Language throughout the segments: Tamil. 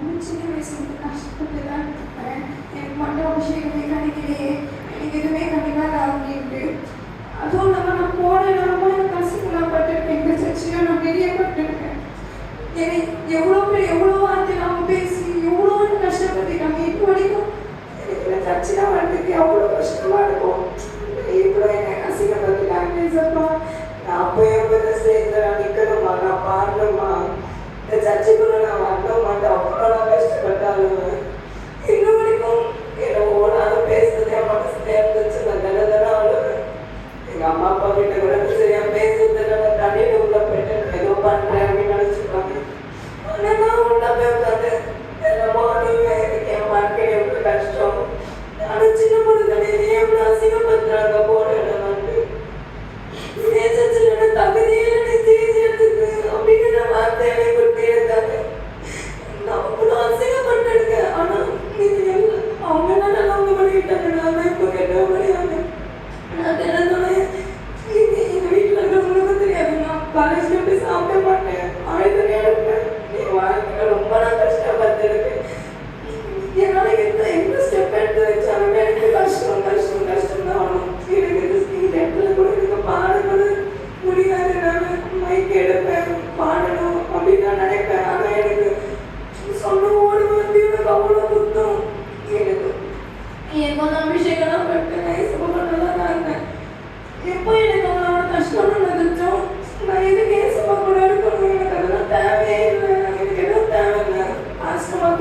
ரொம்ப சின்ன வயசுல கஷ்டப்பட்டு தான் இருப்பேன் எனக்கு மட்டும் அபிஷேகமே கிடைக்கலையே எனக்கு எதுவுமே கிடைக்காது அப்படின்ட்டு அதுவும் இல்லாமல் நான் போன இடமா எனக்கு கஷ்டங்களாக பட்டிருக்கேன் எங்கள் சர்ச்சையும் நான் வெளியப்பட்டிருக்கேன் எனக்கு எவ்வளோ பேர் எவ்வளோ வார்த்தை நாம பேசி எவ்வளோ கஷ்டப்பட்டுருக்காங்க இப்போ வரைக்கும் எனக்கு இந்த சர்ச்சைலாம் வர்றதுக்கு அவ்வளோ கஷ்டமாக இருக்கும் இவ்வளோ என்னை அசிங்கப்படுத்திட்டாங்க சப்பா நான் போய் எப்போ சேர்ந்து நான் நிற்கணுமா? நான் பாடணுமா இந்த சர்ச்சைக்குள்ள நான் வரல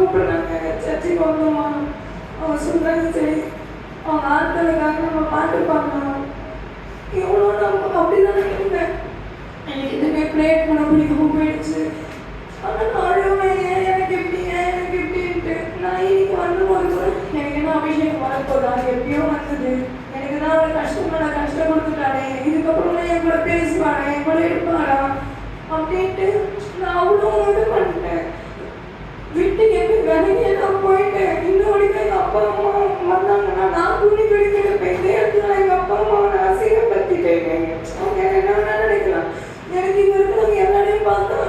அப்புறம் கூப்பிடுறாங்க சர்ச்சைக்கு வந்தோமா அவங்க சொல்றாங்க சரி. அவங்க ஆட்களுக்காக நம்ம பாட்டு பாடலாம் எவ்வளோ நம்ம அப்படிதான் இருந்தேன் எனக்கு எதுவுமே ப்ரேட் பண்ண பிடிக்காம போயிடுச்சு. ஆனால் நான் அழுவேன் ஏன் எனக்கு எப்படி ஏன் எனக்கு எப்படின்ட்டு? நான் இன்னைக்கு வரும்போது கூட எனக்கு என்ன அபிஷேகம் வரப்போதா எப்படியோ வந்தது. எனக்கு தான் அவளை கஷ்டமான நான் கஷ்டம் கொடுத்துட்டானே. இதுக்கப்புறமா என் கூட பேசுவானே என் கூட இருப்பாடா அப்படின்ட்டு நான் அவ்வளோ இது பண்ணிட்டேன். விட்டு எப்படி விலகி நான் போயிட்டேன் இன்னும் வரைக்கும் எங்கள் அப்பா அம்மா வந்தாங்கன்னா நான் துணி துணிக்கிட்டு போய் இந்த இடத்துல எங்கள் அப்பா அம்மாவை நான் அசிங்கப்படுத்திட்டேன். அவங்க என்ன நினைக்கலாம். எனக்கு இங்கே இருக்கிறவங்க எல்லாரையும் பார்த்தா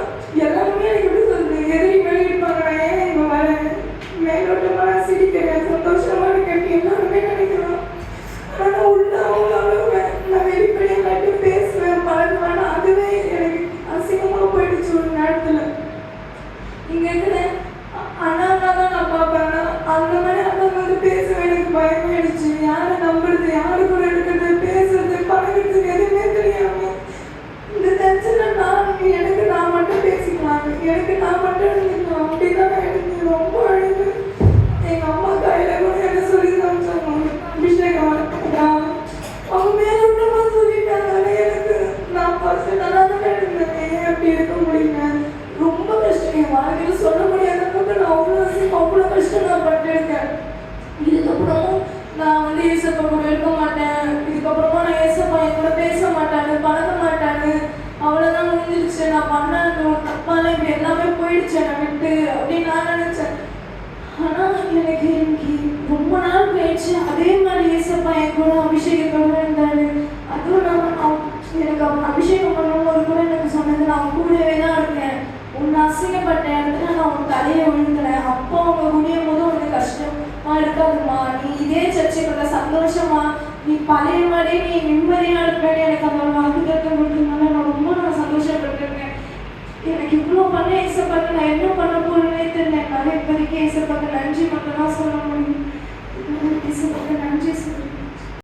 எல்லாருமே எனக்கு எப்படி சொல்றது எதிரி மேலே இருப்பாங்க நான் ஏன் இங்கே வரேன் மேலோட்டமாக நான் சிரிக்கிறேன் சந்தோஷமா இருக்கேன் எல்லாருமே நினைக்கலாம் ஆனால் நான் உள்ள அவங்க அழுவேன் நான் வெளிப்படையாக எல்லாத்தையும் பேசுவேன் பழகுவேன் ஆனா அதுவே எனக்கு அசிங்கமாக போயிடுச்சு ஒரு நேரத்தில் இங்க இருக்கிற அண்ணா தான் நான் பார்ப்பேன் ஆனா அந்த மாதிரி அண்ணா வந்து பேசவே எனக்கு பயமாயிடுச்சு யாரை நம்புறது யாரு கூட இருக்கிறது பேசுறது பழகிறதுக்கு எதுவுமே தெரியாம இந்த டென்ஷன்ல நான் எனக்கு நான் மட்டும் பேசிக்கலாம். எனக்கு நான் மட்டும் இருந்துக்கலாம் அப்படிதான் நான் எனக்கு ரொம்ப அழுது எங்க அம்மா கையில கூட என்ன சொல்லி காமிச்சாங்க அபிஷேகம் வரக்கூடா அவங்க மேலோட்டமா சொல்லிட்டாங்க எனக்கு நான் ஃபர்ஸ்ட் நல்லா தான் இருந்தேன் அப்படி இருக்க முடியல ரொம்ப கஷ்டம். என் வாழ்க்கையில சொல்ல முடியாத அளவுக்கு நான் அவ்வளோ அசிங்கம், அவ்வளோ கஷ்டம் நான் பட்டிருக்கேன் அதுக்கப்புறமும் நான் வந்து ஏசப்பா கூட இருக்க மாட்டேன். இதுக்கப்புறமா நான் ஏசப்பா என் கூட பேச மாட்டானு பழக மாட்டானு அவ்வளோதான் முடிஞ்சிருச்சு. நான் பண்ண தப்பால இப்படி எல்லாமே போயிடுச்சு என்னை விட்டு அப்படின்னு நான் நினச்சேன். ஆனால் எனக்கு இன்னைக்கு ரொம்ப நாள் போயிடுச்சு. அதே மாதிரி ஏசப்பா என் கூட அபிஷேகம் இருந்தாரு. அதுவும் நான் எனக்கு அவன் அபிஷேகம் பண்ணும்போது கூட எனக்கு சொன்னது நான் கூடவே தான் இருக்கேன். உன்னை அசிங்கப்பட்ட இடத்துல நான் உன் தலையை விழுந்துறேன் அப்போ அவங்க యొక్క சந்தோஷமா? நீ பழைய மாதிரி நீ நிம்மதியாக இருப்பேன் எனக்கு அந்த ஒரு வாக்குத்தத்தை கொடுத்ததுனால நான் ரொம்ப நான் சந்தோஷப்பட்டிருக்கேன். எனக்கு இவ்வளோ பண்ண ஏசப்பட்ட நான் என்ன பண்ண போறேனே தெரியல. என்னால் இப்போதைக்கு ஏசப்பட்ட நன்றி மட்டும் தான் சொல்ல முடியும். ஏசப்பட்ட நன்றி சொல்லுங்கள்